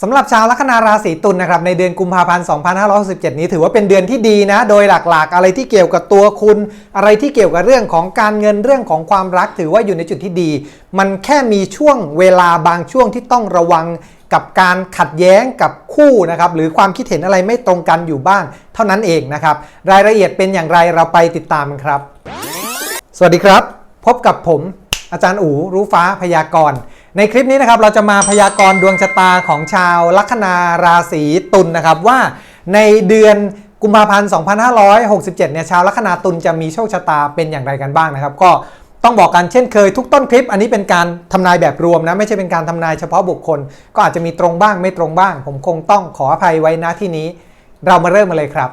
สำหรับชาวลัคนาราศีตุลนะครับในเดือนกุมภาพันธ์ 2567 นี้ถือว่าเป็นเดือนที่ดีนะ โดยหลักๆ อะไรที่เกี่ยวกับตัวคุณ อะไรที่เกี่ยวกับเรื่องของการเงินเรื่องของความรัก ถือว่าอยู่ในจุดที่ดี มันแค่มีช่วงเวลาบางช่วงที่ต้องระวังกับการขัดแย้งกับคู่นะครับหรือความคิดเห็นอะไรไม่ตรงกันอยู่บ้าง เท่านั้นเองนะครับรายละเอียดเป็นอย่างไรเราไปติดตามกันครับ สวัสดีครับ พบกับผม อาจารย์อู๋รู้ฟ้าพยากรณ์ ในคลิปนี้นะครับเราจะมาพยากรณ์ดวงชะตาของชาวลัคนาราศีตุลนะครับว่าในเดือนกุมภาพันธ์ 2567 เนี่ยชาวลัคนาตุลจะมีโชคชะตาเป็นอย่างไรกันบ้างนะครับ ก็ต้องบอกกันเช่นเคยทุกต้นคลิป อันนี้เป็นการทำนายแบบรวมนะไม่ใช่เป็นการทำนายเฉพาะบุคคล ก็อาจจะมีตรงบ้างไม่ตรงบ้าง ผมคงต้องขออภัยไว้ณที่นี้ เรามาเริ่มกันเลยครับ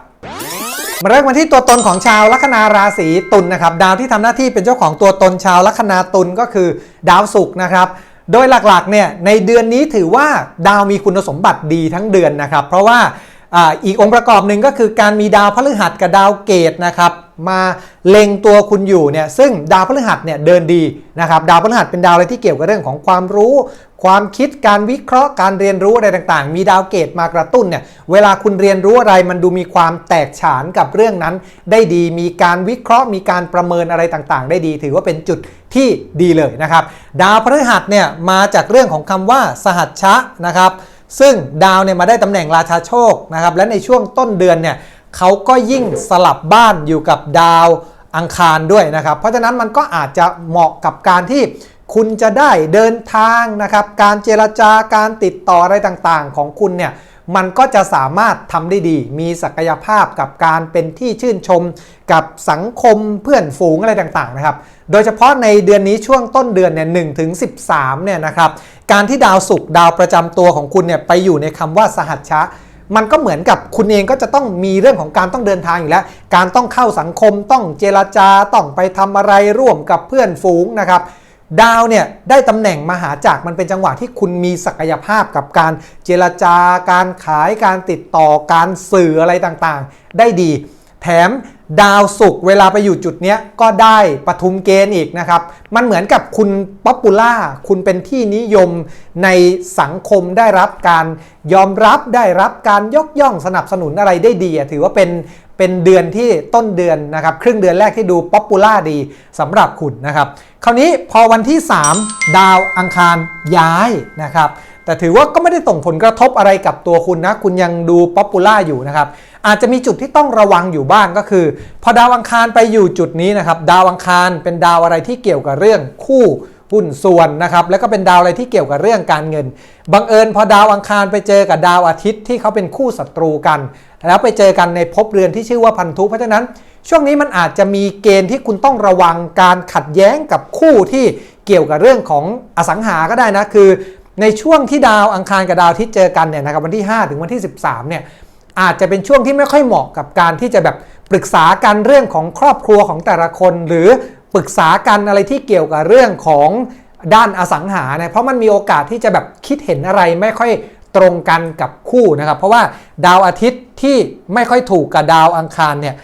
มาเริ่มกันที่ตัวตนของชาวลัคนาราศีตุลนะครับ ดาวที่ทำหน้าที่เป็นเจ้าของตัวตนชาวลัคนาตุลก็คือดาวศุกร์นะครับ โดยหลักๆเนี่ยในเดือนนี้ถือว่าดาวมีคุณสมบัติดีทั้งเดือนนะครับ เพราะว่า อีกองค์ประกอบหนึ่งก็คือการมีดาวพฤหัสกับดาวเกตนะครับมาเล็งตัวคุณอยู่เนี่ยซึ่งดาวพฤหัสเนี่ยเดินดีนะครับดาวพฤหัสเป็นดาวอะไรที่เกี่ยวกับเรื่องของความรู้ ความคิดการวิเคราะห์การเรียนรู้อะไรต่างๆ มีดาวเกตมากระตุ้นเนี่ยเวลาคุณเรียนรู้อะไรมันดูมีความแตกฉานกับเรื่องนั้น ได้ดีมีการวิเคราะห์ มีการประเมินอะไรต่างๆ ได้ดี ถือว่าเป็นจุดที่ดีเลยนะครับ ดาวพฤหัสเนี่ยมาจากเรื่องของคำว่าสหัชชะนะครับ ซึ่งดาวเนี่ยมาได้ตำแหน่งราชาโชคนะครับและในช่วงต้นเดือนเนี่ยเขาก็ยิ่งสลับบ้านอยู่กับดาวอังคารด้วยนะครับ เพราะฉะนั้นมันก็อาจจะเหมาะกับการที่คุณจะได้เดินทางนะครับ การเจรจาการติดต่ออะไรต่างๆ ของคุณเนี่ย มันก็จะสามารถทำได้ดี มีศักยภาพกับการเป็นที่ชื่นชม กับสังคมเพื่อนฝูงอะไรต่างๆนะครับ โดยเฉพาะในเดือนนี้ช่วงต้นเดือนเนี่ยหถึง13เนี่ยนะครับ การที่ดาวศุกร์ดาวประจำตัวของคุณเนี่ยไปอยู่ในคำว่าสหัชชะมันก็เหมือนกับคุณเองก็จะต้องมีเรื่องของการต้องเดินทางอยู่แล้ว การต้องเข้าสังคมต้องเจรจาต้องไปทำอะไรร่วมกับเพื่อนฝูงนะครับ ดาวเนี่ยได้ตำแหน่งมหาจักรมันเป็นจังหวะที่คุณมีศักยภาพกับการเจรจาการขายการติดต่อการสื่ออะไรต่างๆ ได้ดี แถมดาวศุกร์เวลาไปอยู่จุดเนี้ยก็ได้ปทุมเกณฑ์อีกนะครับ มันเหมือนกับคุณป๊อปปูล่าคุณเป็นที่นิยมในสังคมได้รับการยอมรับได้รับการยกย่องสนับสนุนอะไรได้ดีถือว่าเป็น เป็นเดือนที่ต้นเดือนนะครับ ครึ่งเดือนแรกที่ดูป๊อปปูล่าดีสำหรับคุณนะครับ คราวนี้พอวันที่ 3 ดาวอังคารย้ายนะครับ แต่ถือว่าก็ไม่ได้ส่งผลกระทบอะไรกับตัวคุณนะ คุณยังดูป๊อปปูล่าอยู่นะครับ อาจจะมีจุดที่ต้องระวังอยู่บ้างก็คือ พอดาวอังคารไปอยู่จุดนี้นะครับ ดาวอังคารเป็นดาวอะไรที่เกี่ยวกับเรื่องคู่ หุ้นส่วนนะครับแล้วก็เป็นดาวอะไรที่เกี่ยวกับเรื่องการเงินบังเอิญพอดาวอังคารไปเจอกับดาวอาทิตย์ที่เขาเป็นคู่ศัตรูกัน แล้วไปเจอกันในภพเรือนที่ชื่อว่าพันธุเพราะฉะนั้นช่วงนี้มันอาจจะมีเกณฑ์ที่คุณต้องระวังการขัดแย้งกับคู่ที่เกี่ยวกับเรื่องของอสังหาก็ได้นะคือ ในช่วงที่ดาวอังคารกับดาวอาทิตย์เจอกันเนี่ยนะครับวันที่ 5 ถึงวันที่ 13เนี่ยอาจจะเป็นช่วงที่ไม่ค่อยเหมาะกับการที่จะแบบปรึกษากันเรื่องของครอบครัวของแต่ละคน หรือ ปรึกษากันอะไรที่เกี่ยวกับเรื่องของด้านอสังหาเนี่ยเพราะมันมีโอกาสที่จะแบบคิดเห็นอะไรไม่ค่อยตรงกันกับคู่นะครับ เพราะว่าดาวอาทิตย์ที่ไม่ค่อยถูกกับดาวอังคารเนี่ย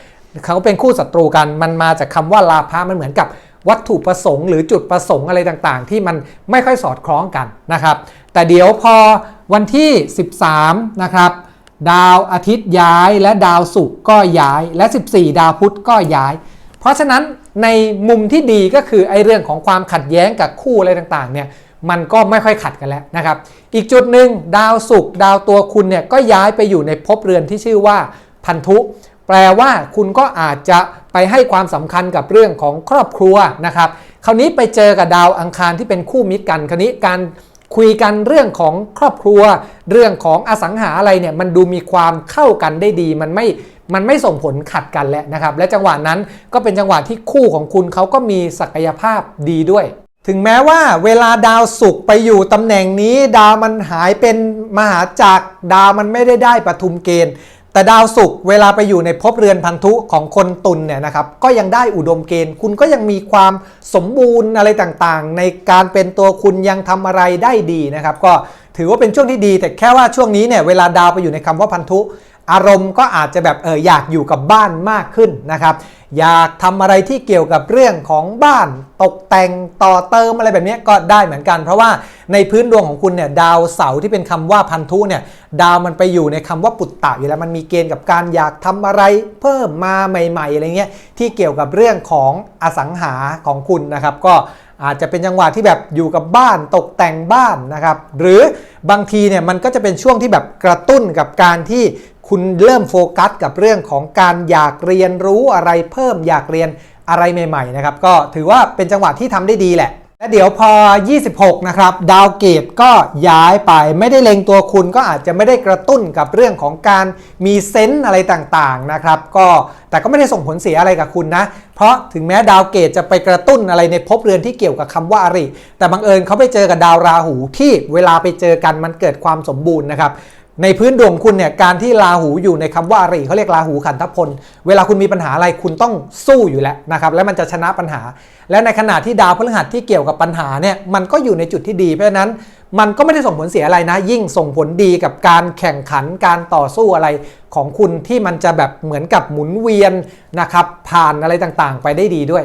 เขาเป็นคู่ศัตรูกันมันมาจากคำว่าลาภะมันเหมือนกับวัตถุประสงค์หรือจุดประสงค์อะไรต่างๆ ที่มันไม่ค่อยสอดคล้องกันนะครับ แต่เดี๋ยวพอวันที่ 13 นะครับ ดาวอาทิตย์ย้ายและดาวศุกร์ก็ย้ายและ 14 ดาวพุธก็ย้าย เพราะฉะนั้นในมุมที่ดีก็คือไอ้เรื่องของความขัดแย้งกับคู่อะไรต่างๆเนี่ยมันก็ไม่ค่อยขัดกันแล้วนะครับ อีกจุดหนึ่งดาวศุกร์ดาวตัวคุณเนี่ยก็ย้ายไปอยู่ในภพเรือนที่ชื่อว่าพันธุ แปลว่าคุณก็อาจจะไปให้ความสำคัญกับเรื่องของครอบครัวนะครับ คราวนี้ไปเจอกับดาวอังคารที่เป็นคู่มิตรกัน คราวนี้การ คุยกันเรื่องของครอบครัว เรื่องของอสังหาอะไรเนี่ยมันดูมีความเข้ากันได้ดีมันไม่มันไม่ส่งผลขัดกันแล้วนะครับ และจังหวะนั้นก็เป็นจังหวะที่คู่ของคุณเขาก็มีศักยภาพดีด้วย ถึงแม้ว่าเวลาดาวศุกร์ไปอยู่ตำแหน่งนี้ ดาวมันหายเป็นมหาจักรดาวมันไม่ได้ได้ปทุมเกณฑ์ แต่ดาวศุกร์เวลาไปอยู่ในภพเรือนพันธุของคนตุลเนี่ยนะครับก็ยังได้อุดมเกณฑ์ คุณก็ยังมีความสมบูรณ์อะไรต่างๆ ในการเป็นตัวคุณยังทำอะไรได้ดีนะครับ ก็ ถือว่าเป็นช่วงที่ดี แต่แค่ว่าช่วงนี้เนี่ยเวลาดาวไปอยู่ในคำว่าพันธุ อารมณ์ก็อาจจะแบบเอออยากอยู่กับบ้านมากขึ้นนะครับอยากทำอะไรที่เกี่ยวกับเรื่องของบ้านตกแต่งต่อเติมอะไรแบบนี้ก็ได้เหมือนกัน เพราะว่าในพื้นดวงของคุณเนี่ยดาวเสาร์ที่เป็นคำว่าพันธุเนี่ยดาวมันไปอยู่ในคำว่าปุตตะอยู่แล้วมันมีเกณฑ์กับการอยากทำอะไรเพิ่มมาใหม่ๆอะไรเงี้ยที่เกี่ยวกับเรื่องของอสังหาของคุณนะครับ ก็ อาจจะเป็นจังหวะที่แบบอยู่กับบ้านตกแต่งบ้านนะครับ หรือบางทีเนี่ยมันก็จะเป็นช่วงที่แบบกระตุ้นกับการที่คุณเริ่มโฟกัสกับเรื่องของการอยากเรียนรู้อะไรเพิ่มอยากเรียนอะไรใหม่ๆนะครับก็ถือว่าเป็นจังหวะที่ทำได้ดีแหละ และเดี๋ยวพอ 26 นะครับ ดาวเกตก็ย้ายไปไม่ได้เล็งตัวคุณก็อาจจะไม่ได้กระตุ้นกับเรื่องของการมีเซนส์อะไรต่างๆนะครับ ก็แต่ก็ไม่ได้ส่งผลเสียอะไรกับคุณนะ เพราะถึงแม้ดาวเกตจะไปกระตุ้นอะไรในภพเรือนที่เกี่ยวกับคำว่าอริ แต่บังเอิญเขาไปเจอกับดาวราหูที่เวลาไปเจอกันมันเกิดความสมบูรณ์นะครับ ในพื้นดวงคุณเนี่ยการที่ราหูอยู่ในคำว่าอริเขาเรียกราหูขันธพล เวลาคุณมีปัญหาอะไรคุณต้องสู้อยู่แล้วนะครับ และมันจะชนะปัญหา และในขณะที่ดาวพฤหัสที่เกี่ยวกับปัญหาเนี่ยมันก็อยู่ในจุดที่ดีเพราะฉะนั้น มันก็ไม่ได้ส่งผลเสียอะไรนะ ยิ่งส่งผลดีกับการแข่งขันการต่อสู้อะไรของคุณที่มันจะแบบเหมือนกับหมุนเวียนนะครับผ่านอะไรต่างๆ ไปได้ดีด้วย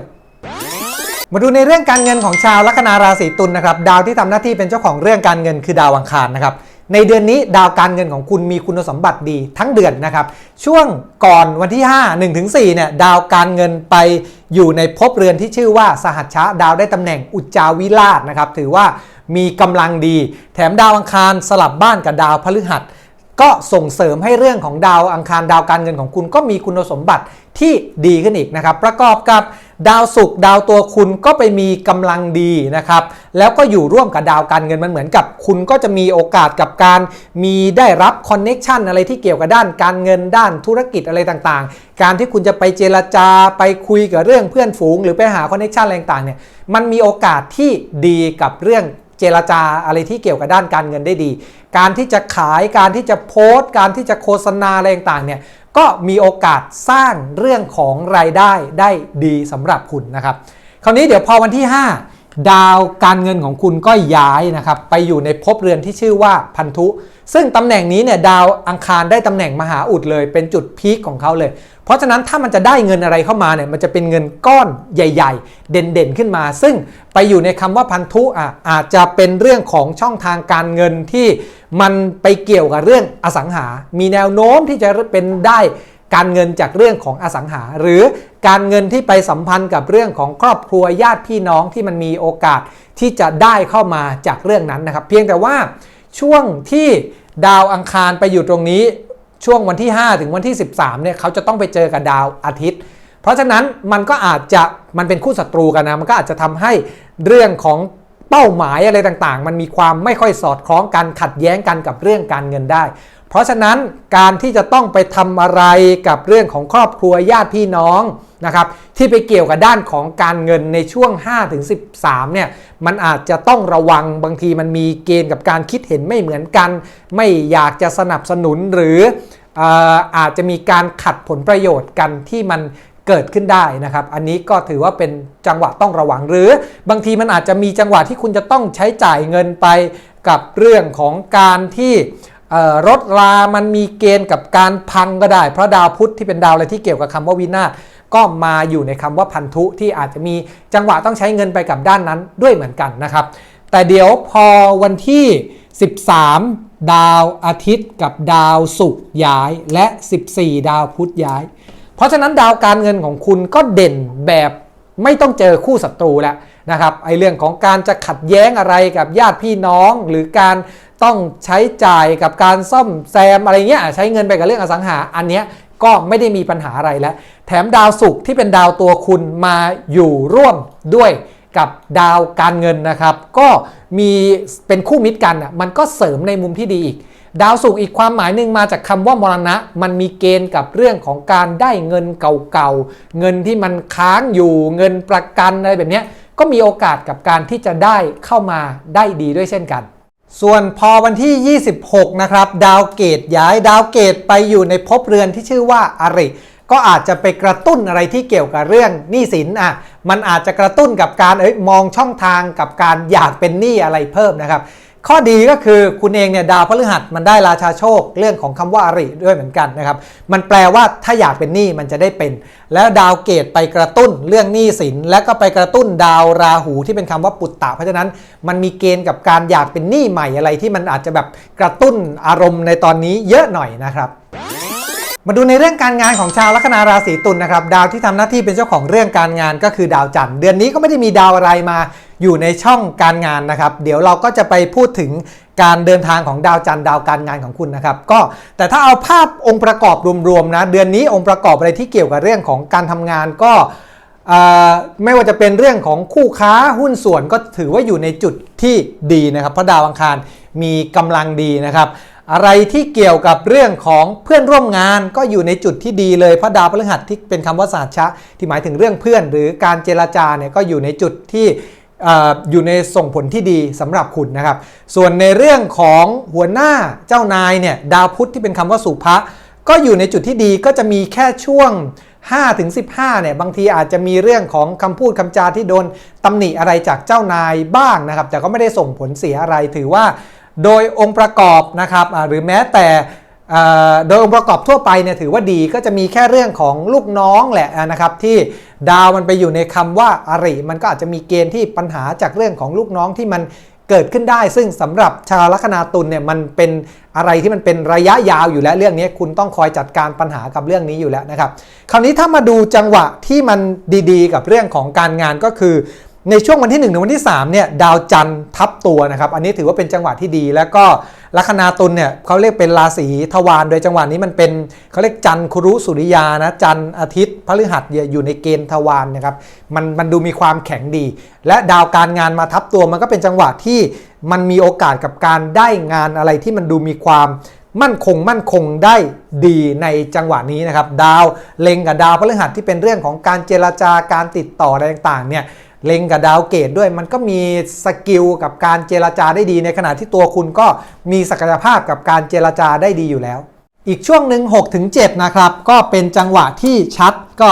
มาดูในเรื่องการเงินของชาวลัคนาราศีตุลนะครับ ดาวที่ทำหน้าที่เป็นเจ้าของเรื่องการเงินคือดาวอังคารนะครับ ในเดือนนี้ดาวการเงินของคุณมีคุณสมบัติดีทั้งเดือนนะครับ ช่วงก่อนวันที่ 5 1ถึง4เนี่ยดาวการเงินไปอยู่ในภพเรือนที่ชื่อว่าสหัชชะดาวได้ตำแหน่งอุจจาวิลาศนะครับ ถือว่ามีกำลังดี แถมดาวอังคารสลับบ้านกับดาวพฤหัสก็ส่งเสริมให้เรื่องของดาวอังคารดาวการเงินของคุณก็มีคุณสมบัติที่ดีขึ้นอีกนะครับ ประกอบกับ ดาวศุกร์ดาวตัวคุณก็ไปมีกำลังดีนะครับแล้วก็อยู่ร่วมกับดาวการเงินมันเหมือนกับ คุณก็จะมีโอกาสกับการมีได้รับคอนเน็ชันอะไรที่เกี่ยวกับด้านการเงินด้านธุรกิจอะไรต่างๆ การที่คุณจะไปเจรจาไปคุยกับเรื่องเพื่อนฝูง หรือไปหาคอนเน็ชันอะไรต่างๆเนี่ยมันมีโอกาสที่ดีกับเรื่องเจรจาอะไรที่เกี่ยวกับด้านการเงินได้ดี การที่จะขาย การที่จะโพสต์ การที่จะโฆษณาอะไรต่างๆเนี่ย ก็มีโอกาสสร้างเรื่องของรายได้ได้ดีสำหรับคุณนะครับ คราวนี้เดี๋ยวพอวันที่ 5 ดาวการเงินของคุณก็ย้ายนะครับไปอยู่ในภพเรือนที่ชื่อว่าพันธุ ซึ่งตำแหน่งนี้เนี่ยดาวอังคารได้ตำแหน่งมหาอุดเลย เป็นจุดพีคของเขาเลย เพราะฉะนั้นถ้ามันจะได้เงินอะไรเข้ามาเนี่ยมันจะเป็นเงินก้อนใหญ่ ๆ เด่นๆขึ้นมา ซึ่งไปอยู่ในคำว่าพันธุอะอาจจะเป็นเรื่องของช่องทางการเงินที่มันไปเกี่ยวกับเรื่องอสังหา มีแนวโน้มที่จะเป็นได้ การเงินจากเรื่องของอสังหา หรือการเงินที่ไปสัมพันธ์กับเรื่องของครอบครัวญาติพี่น้องที่มันมีโอกาสที่จะได้เข้ามาจากเรื่องนั้นนะครับ เพียงแต่ว่าช่วงที่ดาวอังคารไปอยู่ตรงนี้ช่วงวันที่ 5 ถึงวันที่ 13เนี่ยเขาจะต้องไปเจอกับดาวอาทิตย์ เพราะฉะนั้นมันก็อาจจะมันเป็นคู่ศัตรูกันนะมันก็อาจจะทำให้เรื่องของเป้าหมายอะไรต่างๆ มันมีความไม่ค่อยสอดคล้องกันขัดแย้งกันกับเรื่องการเงินได้ เพราะฉะนั้นการที่จะต้องไปทำอะไรกับเรื่องของครอบครัวญาติพี่น้องนะครับที่ไปเกี่ยวกับด้านของการเงินในช่วง 5-13เนี่ยมันอาจจะต้องระวังบางทีมันมีเกณฑ์กับการคิดเห็นไม่เหมือนกัน ไม่อยากจะสนับสนุนหรืออาอาจจะมีการขัดผลประโยชน์กันที่มันเกิดขึ้นได้นะครับ อันนี้ก็ถือว่าเป็นจังหวะต้องระวังหรือบางทีมันอาจจะมีจังหวะที่คุณจะต้องใช้จ่ายเงินไปกับเรื่องของการที่ รถรา มันมีเกณฑ์กับการพังก็ได้ เพราะดาวพุธที่เป็นดาวอะไรที่เกี่ยวกับคำว่าวินาศก็มาอยู่ในคำว่าพันธุที่อาจจะมีจังหวะต้องใช้เงินไปกับด้านนั้นด้วยเหมือนกันนะครับ แต่เดี๋ยวพอวันที่ 13 ดาวอาทิตย์กับดาวศุกร์ย้ายและ 14 ดาวพุธย้าย เพราะฉะนั้นดาวการเงินของคุณก็เด่นแบบไม่ต้องเจอคู่ศัตรูแล้วนะครับไอเรื่องของการจะขัดแย้งอะไรกับญาติพี่น้อง หรือการ ต้องใช้จ่ายกับการซ่อมแซมอะไรเงี้ยใช้เงินไปกับเรื่องอสังหา อันเนี้ยก็ไม่ได้มีปัญหาอะไรแล้ว แถมดาวศุกร์ที่เป็นดาวตัวคุณมาอยู่ร่วมด้วยกับดาวการเงินนะครับ ก็มีเป็นคู่มิตรกันอะมันก็เสริมในมุมที่ดีอีก ดาวศุกร์อีกความหมายหนึ่งมาจากคำว่ามรณะ มันมีเกณฑ์กับเรื่องของการได้เงินเก่าๆ เงินที่มันค้างอยู่เงินประกันอะไรแบบนี้ก็มีโอกาสกับการที่จะได้เข้ามาได้ดีด้วยเช่นกัน ส่วนพอวันที่ 26 นะครับ ดาวเกตย้ายดาวเกตไปอยู่ในภพเรือนที่ชื่อว่าอาริก็อาจจะไปกระตุ้นอะไรที่เกี่ยวกับเรื่องหนี้สินอะ มันอาจจะกระตุ้นกับการเอ้ยมองช่องทางกับการอยากเป็นหนี้อะไรเพิ่มนะครับ ข้อดีก็คือคุณเองเนี่ยดาวพฤหัสมันได้ราชาโชคเรื่องของคำว่าอริด้วยเหมือนกันนะครับ มันแปลว่าถ้าอยากเป็นหนี้มันจะได้เป็น แล้วดาวเกตไปกระตุ้นเรื่องหนี้สิน และก็ไปกระตุ้นดาวราหูที่เป็นคำว่าปุตตะ เพราะฉะนั้นมันมีเกณฑ์กับการอยากเป็นหนี้ใหม่อะไรที่มันอาจจะแบบกระตุ้นอารมณ์ในตอนนี้เยอะหน่อยนะครับมาดูในเรื่องการงานของชาวลัคนาราศีตุลนะครับ ดาวที่ทำหน้าที่เป็นเจ้าของเรื่องการงานก็คือดาวจันทร์เดือนนี้ก็ไม่ได้มีดาวอะไรมา อยู่ในช่องการงานนะครับ เดี๋ยวเราก็จะไปพูดถึงการเดินทางของดาวจันทร์ดาวการงานของคุณนะครับ ก็แต่ถ้าเอาภาพองค์ประกอบรวมๆนะเดือนนี้องค์ประกอบอะไรที่เกี่ยวกับเรื่องของการทำงานก็ไม่ว่าจะเป็นเรื่องของคู่ค้าหุ้นส่วนก็ถือว่าอยู่ในจุดที่ดีนะครับ เพราะดาวอังคารมีกำลังดีนะครับ อะไรที่เกี่ยวกับเรื่องของเพื่อนร่วมงานก็อยู่ในจุดที่ดีเลยเพราะดาวพฤหัสที่เป็นคำว่าสาชะ ที่หมายถึงเรื่องเพื่อน หรือการเจรจาเนี่ยก็อยู่ในจุดที่ อยู่ในส่งผลที่ดีสำหรับคุณนะครับ ส่วนในเรื่องของหัวหน้าเจ้านายเนี่ยดาวพุธที่เป็นคำว่าสุภะก็อยู่ในจุดที่ดีก็จะมีแค่ช่วง5ถึง15เนี่ยบางทีอาจจะมีเรื่องของคำพูดคำจาที่โดนตำหนิอะไรจากเจ้านายบ้างนะครับ แต่ก็ไม่ได้ส่งผลเสียอะไรถือว่า โดยองค์ประกอบนะครับหรือแม้แต่ โดยองค์ประกอบทั่วไปเนี่ยถือว่าดีก็จะมีแค่เรื่องของลูกน้องแหละนะครับที่ดาวมันไปอยู่ในคำว่าอาริ มันก็อาจจะมีเกณฑ์ที่ปัญหาจากเรื่องของลูกน้องที่มันเกิดขึ้นได้ ซึ่งสำหรับชาวลัคนาตุลเนี่ยมันเป็นอะไรที่มันเป็นระยะยาวอยู่แล้วเรื่องนี้คุณต้องคอยจัดการปัญหากับเรื่องนี้อยู่แล้วนะครับ คราวนี้ถ้ามาดูจังหวะที่มันดีๆ กับเรื่องของการงานก็คือ ในช่วงวันที่1ถึงวันที่3เนี่ยดาวจันทร์ทับตัวนะครับอันนี้ถือว่าเป็นจังหวะที่ดี แล้วก็ลัคนาตุลเนี่ยเขาเรียกเป็นราศีทวารโดยจังหวะนี้มันเป็นเขาเรียกจันทร์ครุสุริยานะจันทร์อาทิตย์พฤหัสอยู่ในเกณฑ์ทวารนะครับมันมันดูมีความแข็งดี และดาวการงานมาทับตัวมันก็เป็นจังหวะที่มันมีโอกาสกับการได้งานอะไรที่มันดูมีความมั่นคงมั่นคงได้ดีในจังหวะนี้นะครับดาวเล็งกับดาวพฤหัสที่เป็นเรื่องของการเจรจาการติดต่ออะไรต่างๆเนี่ย เล็งกับดาวเกตด้วยมันก็มีสกิลกับการเจรจาได้ดีในขณะที่ตัวคุณก็มีศักยภาพกับการเจรจาได้ดีอยู่แล้ว อีกช่วงหนึ่ง6ถึง7นะครับ ก็เป็นจังหวะที่ชัดก็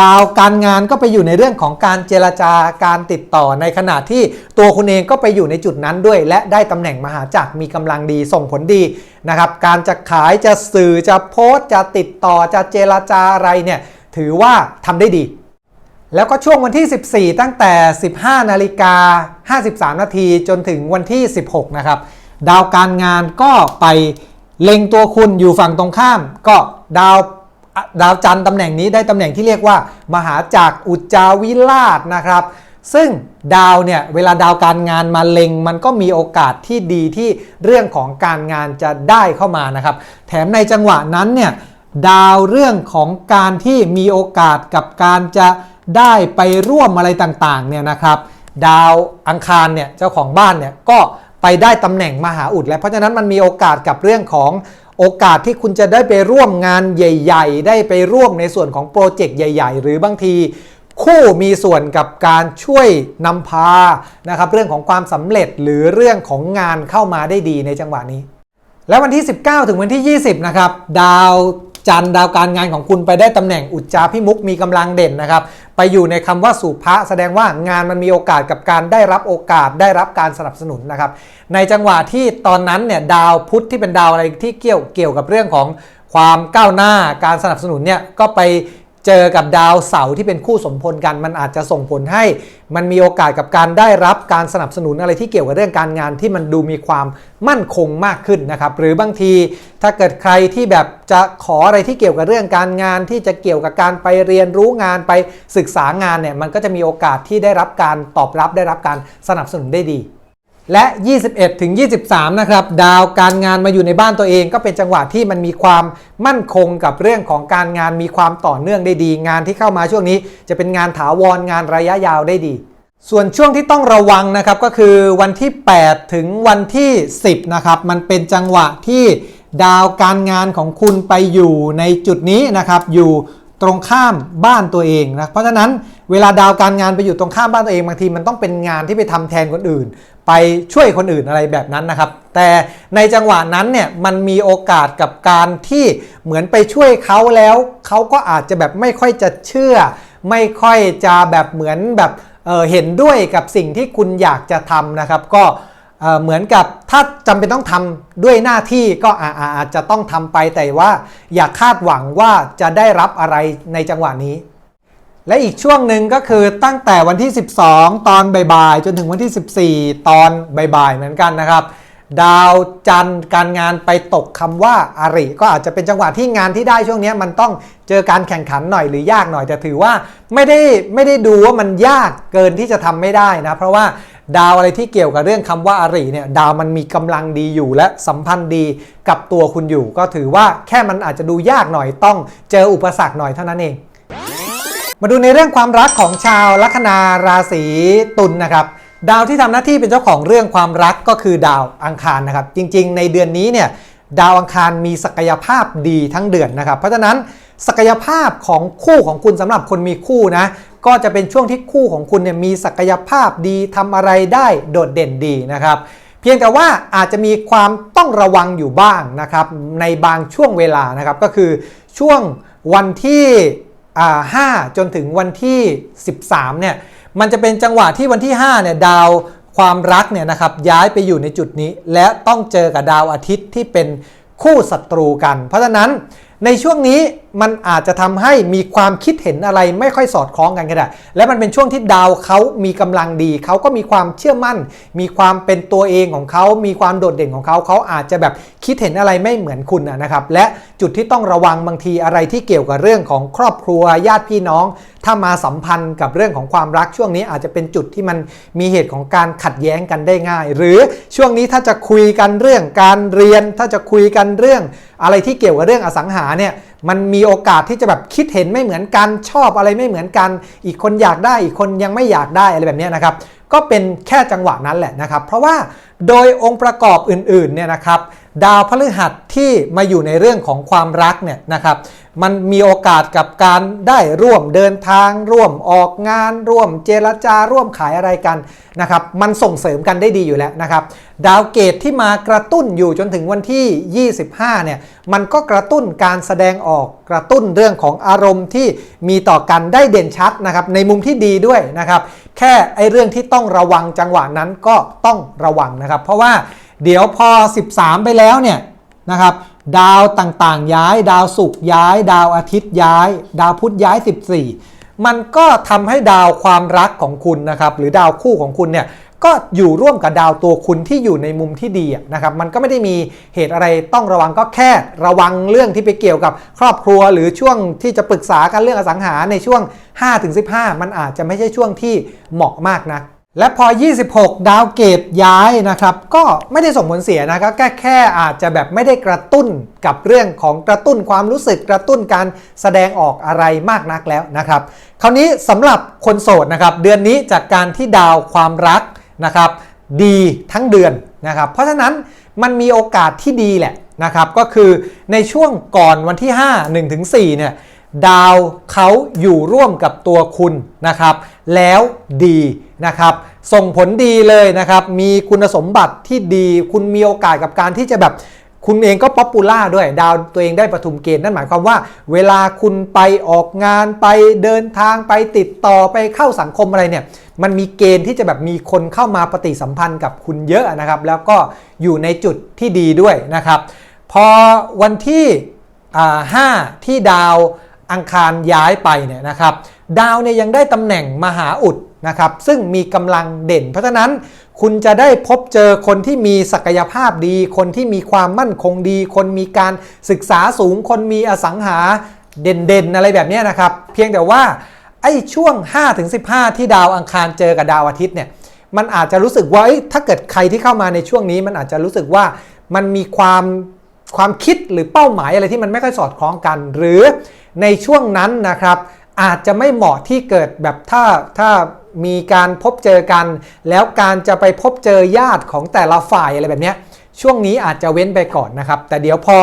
ดาวการงานก็ไปอยู่ในเรื่องของการเจรจาการติดต่อในขณะที่ตัวคุณเองก็ไปอยู่ในจุดนั้นด้วย และได้ตำแหน่งมหาจักรมีกำลังดีส่งผลดีนะครับ การจะขายจะสื่อจะโพสต์จะติดต่อจะเจรจาอะไรเนี่ยถือว่าทำได้ดี แล้วก็ช่วงวันที่ 14 ตั้งแต่ 15 นาฬิกา 53 นาทีจนถึงวันที่ 16 นะครับ ดาวการงานก็ไปเล็งตัวคุณอยู่ฝั่งตรงข้าม ก็ดาวดาวจันทร์ตำแหน่งนี้ได้ตำแหน่งที่เรียกว่า มหาจักรอุจจาวิราชนะครับ ซึ่งดาวเนี่ยเวลาดาวการงานมาเล็ง มันก็มีโอกาสที่ดีที่เรื่องของการงานจะได้เข้ามานะครับ แถมในจังหวะนั้นเนี่ยดาวเรื่องของการที่มีโอกาสกับการจะ ได้ไปร่วมอะไรต่างๆเนี่ยนะครับดาวอังคารเนี่ยเจ้าของบ้านเนี่ยก็ไปได้ตำแหน่งมหาอุดแล้วเพราะฉะนั้นมันมีโอกาสกับเรื่องของโอกาสที่คุณจะได้ไปร่วมงานใหญ่ ๆ ได้ไปร่วมในส่วนของโปรเจกต์ใหญ่ ๆ หรือบางทีคู่มีส่วนกับการช่วยนำพานะครับเรื่องของความสำเร็จหรือเรื่องของงานเข้ามาได้ดีในจังหวะนี้ แล้ววันที่ 19 ถึงวันที่ 20 นะครับ ดาว จันทร์ดาวการงานของคุณไปได้ตำแหน่งอุจจาพิมุกมีกำลังเด่นนะครับ ไปอยู่ในคำว่าสุภะแสดงว่างานมันมีโอกาสกับการได้รับโอกาสได้รับการสนับสนุนนะครับ ในจังหวะที่ตอนนั้นเนี่ยดาวพุธที่เป็นดาวอะไรที่เกี่ยวเกี่ยวกับเรื่องของความก้าวหน้าการสนับสนุนเนี่ยก็ไป เจอกับดาวเสาร์ที่เป็นคู่สมพลกัน มันอาจจะส่งผลให้มันมีโอกาสกับการได้รับการสนับสนุนอะไรที่เกี่ยวกับเรื่องการงานที่มันดูมีความมั่นคงมากขึ้นนะครับ หรือบางทีถ้าเกิดใครที่แบบจะขออะไรที่เกี่ยวกับเรื่องการงาน ที่จะเกี่ยวกับการไปเรียนรู้งานไปศึกษางานเนี่ยมันก็จะมีโอกาสที่ได้รับการตอบรับได้รับการสนับสนุนได้ดี และ 21ถึง23 นะครับ ดาวการงานมาอยู่ในบ้านตัวเองก็เป็นจังหวะที่มันมีความมั่นคงกับเรื่องของการงานมีความต่อเนื่องได้ดี งานที่เข้ามาช่วงนี้ จะเป็นงานถาวรงานระยะยาวได้ดี ส่วนช่วงที่ต้องระวังนะครับก็คือวันที่ 8 ถึงวันที่ 10 นะครับ มันเป็นจังหวะที่ดาวการงานของคุณไปอยู่ในจุดนี้นะครับ อยู่ตรงข้ามบ้านตัวเองนะเพราะฉะนั้นเวลาดาวการงานไปอยู่ตรงข้ามบ้านตัวเองบางทีมันต้องเป็นงานที่ไปทำแทนคนอื่น ไปช่วยคนอื่นอะไรแบบนั้นนะครับ แต่ในจังหวะนั้นเนี่ยมันมีโอกาสกับการที่เหมือนไปช่วยเขาแล้ว เขาก็อาจจะแบบไม่ค่อยจะเชื่อ ไม่ค่อยจะแบบเหมือนแบบเเห็นด้วยกับสิ่งที่คุณอยากจะทำนะครับ ก็เหมือนกับถ้าจำเป็นต้องทำด้วยหน้าที่ก็อาอาอาจจะต้องทำไปแต่ว่าอย่าคาดหวังว่าจะได้รับอะไรในจังหวะนี้ และอีกช่วงหนึ่งก็คือตั้งแต่วันที่ 12 ตอนบ่ายๆจนถึงวันที่ 14 ตอนบ่ายๆเหมือนกันนะครับ ดาวจันทร์การงานไปตกคำว่าอาริ ก็อาจจะเป็นจังหวะที่งานที่ได้ช่วงนี้มันต้องเจอการแข่งขันหน่อยหรือยากหน่อยแต่ถือว่าไม่ได้ไม่ได้ดูว่ามันยากเกินที่จะทำไม่ได้นะเพราะว่าดาวอะไรที่เกี่ยวกับเรื่องคำว่าอาริเนี่ยดาวมันมีกำลังดีอยู่และสัมพันธ์ดีกับตัวคุณอยู่ ก็ถือว่าแค่มันอาจจะดูยากหน่อยต้องเจออุปสรรคหน่อยเท่านั้นเอง มาดูในเรื่องความรักของชาวลัคนาราศีตุลนะครับดาวที่ทำหน้าที่เป็นเจ้าของเรื่องความรักก็คือดาวอังคารนะครับ จริงๆ ในเดือนนี้เนี่ยดาวอังคารมีศักยภาพดีทั้งเดือนนะครับ เพราะฉะนั้นศักยภาพของคู่ของคุณสำหรับคนมีคู่นะก็จะเป็นช่วงที่คู่ของคุณเนี่ยมีศักยภาพดีทำอะไรได้โดดเด่นดีนะครับ เพียงแต่ว่าอาจจะมีความต้องระวังอยู่บ้างนะครับในบางช่วงเวลานะครับก็คือช่วงวันที่ 5จนถึงวันที่ 13เนี่ยมันจะเป็นจังหวะที่วันที่5เนี่ยดาวความรักเนี่ยนะครับย้ายไปอยู่ในจุดนี้ และต้องเจอกับดาวอาทิตย์ที่เป็นคู่ศัตรูกัน เพราะฉะนั้นในช่วงนี้ มันอาจจะทำให้มีความคิดเห็นอะไรไม่ค่อยสอดคล้องกันก็ได้ และมันเป็นช่วงที่ดาวเขามีกำลังดี เขาก็มีความเชื่อมั่น มีความเป็นตัวเองของเขา มีความโดดเด่นของเขา เขาอาจจะแบบคิดเห็นอะไรไม่เหมือนคุณนะครับ และจุดที่ต้องระวังบางทีอะไรที่เกี่ยวกับเรื่องของครอบครัวญาติพี่น้อง ถ้ามาสัมพันธ์กับเรื่องของความรักช่วงนี้อาจจะเป็นจุดที่มันมีเหตุของการขัดแย้งกันได้ง่าย หรือช่วงนี้ถ้าจะคุยกันเรื่องการเรียน ถ้าจะคุยกันเรื่องอะไรที่เกี่ยวกับเรื่องอสังหาเนี่ย มันมีโอกาสที่จะแบบคิดเห็นไม่เหมือนกันชอบอะไรไม่เหมือนกัน อีกคนอยากได้อีกคนยังไม่อยากได้อะไรแบบนี้นะครับ ก็เป็นแค่จังหวะนั้นแหละนะครับ เพราะว่าโดยองค์ประกอบอื่นๆเนี่ยนะครับดาวพฤหัสที่มาอยู่ในเรื่องของความรักเนี่ยนะครับมันมีโอกาสกับการได้ร่วมเดินทาง ร่วมออกงาน ร่วมเจรจาร่วมขายอะไรกันนะครับมันส่งเสริมกันได้ดีอยู่แล้วนะครับดาวเกตที่มากระตุ้นอยู่จนถึงวันที่ 25เนี่ยมันก็กระตุ้นการแสดงออกกระตุ้นเรื่องของอารมณ์ที่มีต่อกันได้เด่นชัดนะครับในมุมที่ดีด้วยนะครับ แค่ไอเรื่องที่ต้องระวังจังหวะนั้นก็ต้องระวังนะครับ เพราะว่าเดี๋ยวพอ 13 ไปแล้วเนี่ยนะครับดาวต่างๆ ย้าย ดาวศุกร์ย้าย ดาวอาทิตย์ย้าย ดาวพุธย้าย 14 มันก็ทำให้ดาวความรักของคุณนะครับ หรือดาวคู่ของคุณเนี่ย ก็อยู่ร่วมกับดาวตัวคุณที่อยู่ในมุมที่ดีนะครับ มันก็ไม่ได้มีเหตุอะไรต้องระวังก็แค่ระวังเรื่องที่ไปเกี่ยวกับครอบครัวหรือช่วงที่จะปรึกษากันเรื่องอสังหาในช่วง 5-15 มันอาจจะไม่ใช่ช่วงที่เหมาะมากนะและพอ 26 ดาวเกตย้ายนะครับ ก็ไม่ได้ส่งผลเสียนะครับแค่แค่อาจจะแบบไม่ได้กระตุ้นกับเรื่องของกระตุ้นความรู้สึกกระตุ้นการแสดงออกอะไรมากนักแล้วนะครับ คราวนี้สำหรับคนโสดนะครับ เดือนนี้จากการที่ดาวความรัก นะครับดีทั้งเดือนนะครับเพราะฉะนั้นมันมีโอกาสที่ดีแหละนะครับก็คือในช่วงก่อนวันที่ 5 1-4เนี่ยดาวเขาอยู่ร่วมกับตัวคุณนะครับ แล้วดีนะครับ ส่งผลดีเลยนะครับ มีคุณสมบัติที่ดี คุณมีโอกาสกับการที่จะแบบคุณเองก็ป๊อปปูล่าด้วยดาวตัวเองได้ประทุมเกณฑ์นั่นหมายความว่า เวลาคุณไปออกงานไปเดินทางไปติดต่อไปเข้าสังคมอะไรเนี่ย มันมีเกณฑ์ที่จะแบบมีคนเข้ามาปฏิสัมพันธ์กับคุณเยอะนะครับ แล้วก็อยู่ในจุดที่ดีด้วยนะครับ พอวันที่ 5 ที่ดาวอังคารย้ายไปเนี่ยนะครับ ดาวเนี่ยยังได้ตำแหน่งมหาอุดนะครับ ซึ่งมีกำลังเด่น เพราะฉะนั้นคุณจะได้พบเจอคนที่มีศักยภาพดี คนที่มีความมั่นคงดี คนมีการศึกษาสูง คนมีอสังหาเด่นๆ อะไรแบบนี้นะครับ เพียงแต่ว่า ไอ้ช่วง 5-15 ที่ดาวอังคารเจอกับดาวอาทิตย์เนี่ยมันอาจจะรู้สึกว่าเอ้ถ้าเกิดใครที่เข้ามาในช่วงนี้ มันอาจจะรู้สึกว่ามันมีความความคิดหรือเป้าหมายอะไรที่มันไม่ค่อยสอดคล้องกัน หรือในช่วงนั้นนะครับอาจจะไม่เหมาะที่เกิดแบบถ้าถ้ามีการพบเจอกัน แล้วการจะไปพบเจอญาติของแต่ละฝ่ายอะไรแบบเนี้ยช่วงนี้อาจจะเว้นไปก่อนนะครับ แต่เดี๋ยวพอ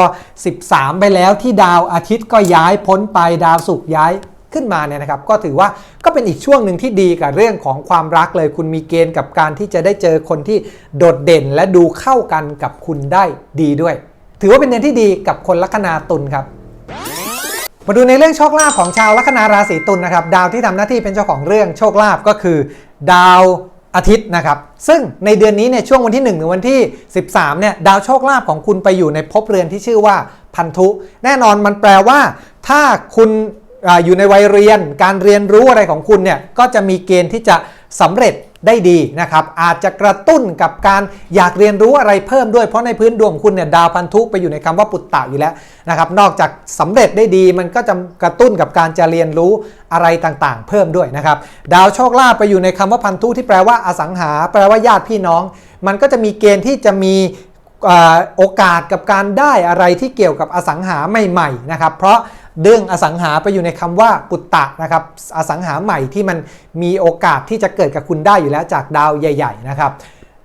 13 ไปแล้วที่ดาวอาทิตย์ก็ย้ายพ้นไปดาวศุกร์ย้าย ขึ้นมาเนี่ยนะครับ ก็ถือว่าก็เป็นอีกช่วงหนึ่งที่ดีกับเรื่องของความรักเลย คุณมีเกณฑ์กับการที่จะได้เจอคนที่โดดเด่นและดูเข้ากันกับคุณได้ดีด้วย ถือว่าเป็นเดือนที่ดีกับคนลัคนาตุลครับมาดูในเรื่องโชคลาภของชาวลัคนาราศีตุลนะครับดาวที่ทำหน้าที่เป็นเจ้าของเรื่องโชคลาภก็คือ ดาวอาทิตย์นะครับ ซึ่งในเดือนนี้เนี่ยช่วงวันที่1ถึงวันที่ 13เนี่ยดาวโชคลาภของคุณไปอยู่ในภพเรือนที่ชื่อว่าพันธุ แน่นอนมันแปลว่า ถ้าคุณ อยู่ในวัยเรียน การเรียนรู้อะไรของคุณเนี่ยก็จะมีเกณฑ์ที่จะสำเร็จได้ดีนะครับอาจจะกระตุ้นกับการอยากเรียนรู้อะไรเพิ่มด้วยเพราะในพื้นดวงคุณเนี่ยดาวพันธุไปอยู่ในคำว่าปุตตะอยู่แล้วนะครับนอกจากสำเร็จได้ดีมันก็จะกระตุ้นกับการจะเรียนรู้อะไรต่างๆ เพิ่มด้วยนะครับดาวโชคลาภไปอยู่ในคำว่าพันธุที่แปลว่าอสังหา แปลว่าญาติพี่น้อง มันก็จะมีเกณฑ์ที่จะมีโอกาสกับการได้อะไรที่เกี่ยวกับอสังหาใหม่ๆนะครับเพราะ เรื่องอสังหาไปอยู่ในคำว่าปุตตะนะครับอสังหาใหม่ที่มันมีโอกาสที่จะเกิดกับคุณได้อยู่แล้วจากดาวใหญ่ ๆ นะครับ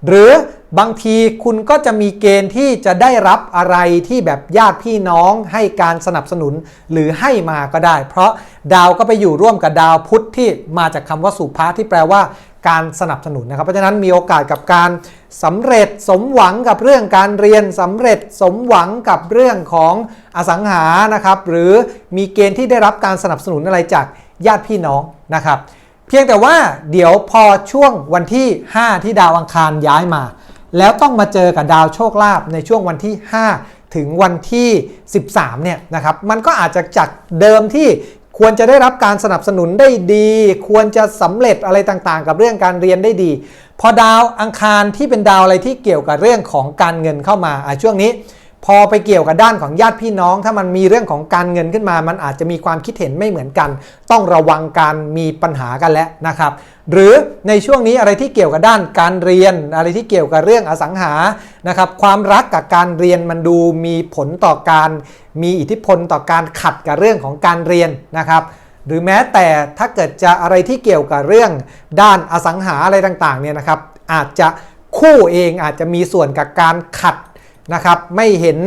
หรือบางทีคุณก็จะมีเกณฑ์ที่จะได้รับอะไรที่แบบญาติพี่น้องให้การสนับสนุนหรือให้มาก็ได้ เพราะดาวก็ไปอยู่ร่วมกับดาวพุธที่มาจากคำว่าสุภาที่แปลว่าการสนับสนุนนะครับ เพราะฉะนั้นมีโอกาสกับการ สำเร็จสมหวังกับเรื่องการเรียนสำเร็จสมหวังกับเรื่องของอสังหานะครับหรือมีเกณฑ์ที่ได้รับการสนับสนุนอะไรจากญาติพี่น้องนะครับเพียงแต่ว่าเดี๋ยวพอช่วงวันที่ 5 ที่ดาวอังคารย้ายมา แล้วต้องมาเจอกับดาวโชคลาภในช่วงวันที่ 5 ถึงวันที่ 13เนี่ยนะครับมันก็อาจจะจากเดิมที่ ควรจะได้รับการสนับสนุนได้ดี ควรจะสำเร็จอะไรต่างๆ กับเรื่องการเรียนได้ดี พอดาวอังคารที่เป็นดาวอะไรที่เกี่ยวกับเรื่องของการเงินเข้ามาช่วงนี้ พอไปเกี่ยวกับด้านของญาติพี่น้อง ถ้ามันมีเรื่องของการเงินขึ้นมา มันอาจจะมีความคิดเห็นไม่เหมือนกัน ต้องระวังการมีปัญหากันแล้วนะครับ หรือในช่วงนี้อะไรที่เกี่ยวกับด้านการเรียน อะไรที่เกี่ยวกับเรื่องอสังหานะครับความรักกับการเรียนมันดูมีผลต่อการมีอิทธิพลต่อการขัดกับเรื่องของการเรียนนะครับหรือแม้แต่ถ้าเกิดจะอะไรที่เกี่ยวกับเรื่องด้านอสังหาอะไรต่างๆเนี่ยนะครับอาจจะคู่เองอาจจะมีส่วนกับการขัด นะครับไม่เห็น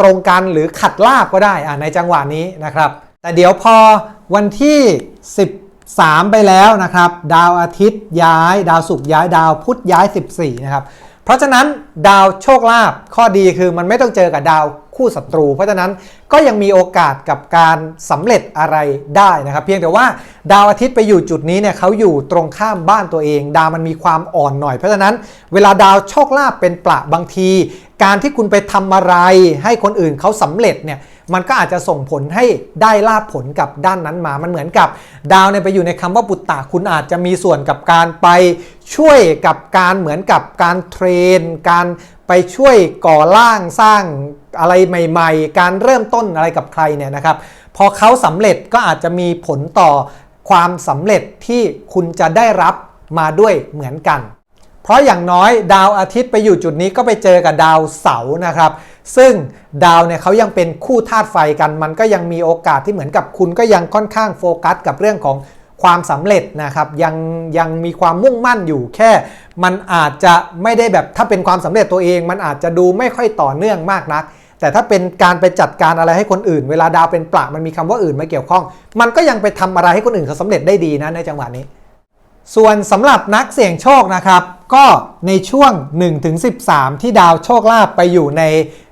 ตรงกันหรือขัดลาบก็ได้อ่าในจังหวะนี้นะครับ แต่เดี๋ยวพอวันที่ 13 ไปแล้วนะครับ ดาวอาทิตย์ย้าย ดาวศุกร์ย้ายดาวพุธย้าย 14 นะครับ เพราะฉะนั้นดาวโชคลาภข้อดีคือมันไม่ต้องเจอกับดาว คู่ศัตรู เพราะฉะนั้นก็ยังมีโอกาสกับการสำเร็จอะไรได้นะครับ เพียงแต่ว่าดาวอาทิตย์ไปอยู่จุดนี้เนี่ยเขาอยู่ตรงข้ามบ้านตัวเอง ดาวมันมีความอ่อนหน่อย เพราะฉะนั้นเวลาดาวโชคลาภเป็นประบางที การที่คุณไปทำอะไร ให้คนอื่นเขาสำเร็จเนี่ยมันก็อาจจะส่งผลให้ได้ลาบผลกับด้านนั้นมา มันเหมือนกับ ดาวเนี่ยไปอยู่ในคำว่าปุตตะคุณอาจจะมีส่วนกับการไปช่วยกับการเหมือนกับการเทรน การไปช่วยก่อร่างสร้าง อะไรใหม่ ๆ การเริ่มต้นอะไรกับใครเนี่ยนะครับ พอเขาสำเร็จก็อาจจะมีผลต่อความสำเร็จที่คุณจะได้รับมาด้วยเหมือนกัน เพราะอย่างน้อยดาวอาทิตย์ไปอยู่จุดนี้ก็ไปเจอกับดาวเสาร์นะครับ ซึ่งดาวเนี่ยเขายังเป็นคู่ธาตุไฟกัน มันก็ยังมีโอกาสที่เหมือนกับคุณก็ยังค่อนข้างโฟกัสกับเรื่องของความสำเร็จนะครับยังยังมีความมุ่งมั่นอยู่แค่ มันอาจจะไม่ได้แบบถ้าเป็นความสำเร็จตัวเอง มันอาจจะดูไม่ค่อยต่อเนื่องมากนัก แต่ถ้าเป็นการไปจัดการอะไรให้คนอื่น เวลาดาวเป็นประมันมีคำว่าอื่นมาเกี่ยวข้อง มันก็ยังไปทำอะไรให้คนอื่นเขาสำเร็จได้ดีนะในจังหวะนี้ ส่วนสำหรับนักเสี่ยงโชคนะครับ ก็ในช่วง 1-13 ที่ดาวโชคลาภไปอยู่ใน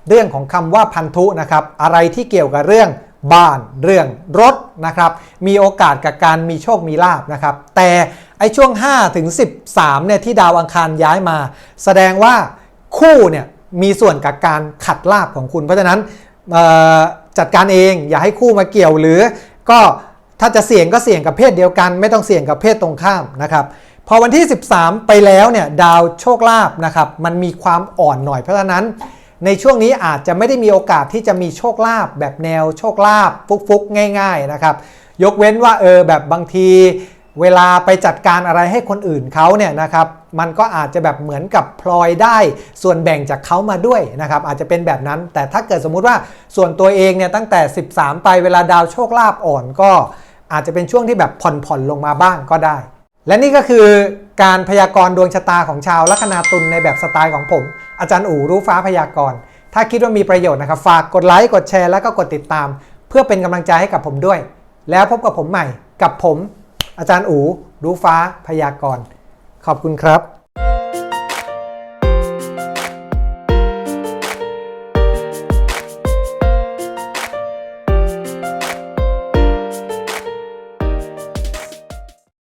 เรื่องของคำว่าพันธุนะครับอะไรที่เกี่ยวกับเรื่องบ้านเรื่องรถนะครับมีโอกาสกับการมีโชคมีลาบนะครับแต่ไอช่วง5-13เนี่ยที่ดาวอังคารย้ายมา แสดงว่าคู่เนี่ย มีส่วนกับการขัดลาบของคุณ เพราะฉะนั้นจัดการเองอย่าให้คู่มาเกี่ยวหรือก็ถ้าจะเสี่ยงก็เสี่ยงกับเพศเดียวกัน ไม่ต้องเสี่ยงกับเพศตรงข้ามนะครับพอวันที่ 13 ไปแล้วเนี่ยดาวโชคลาภนะครับมันมีความอ่อนหน่อยเพราะฉะนั้น ในช่วงนี้อาจจะไม่ได้มีโอกาสที่จะมีโชคลาภแบบแนวโชคลาภฟุกๆ ง่าย ๆนะครับ ยกเว้นว่าเออแบบบางที เวลาไปจัดการอะไรให้คนอื่นเขาเนี่ยนะครับมันก็อาจจะแบบเหมือนกับพลอยได้ส่วนแบ่งจากเขามาด้วยนะครับอาจจะเป็นแบบนั้น แต่ถ้าเกิดสมมุติว่าส่วนตัวเองเนี่ยตั้งแต่ 13 ไปเวลาดาวโชคลาภอ่อนก็อาจจะเป็นช่วงที่แบบผ่อนๆลงมาบ้างก็ได้ และนี่ก็คือการพยากรณ์ดวงชะตาของชาวลัคนาตุลในแบบสไตล์ของผม อาจารย์อู๋รู้ฟ้าพยากรณ์ถ้าคิดว่ามีประโยชน์นะครับฝากกดไลค์กดแชร์แล้วก็กดติดตาม เพื่อเป็นกำลังใจให้กับผมด้วย แล้วพบกับผมใหม่กับผม อาจารย์อู๋รู้ฟ้าพยากรณ์ขอบคุณครับ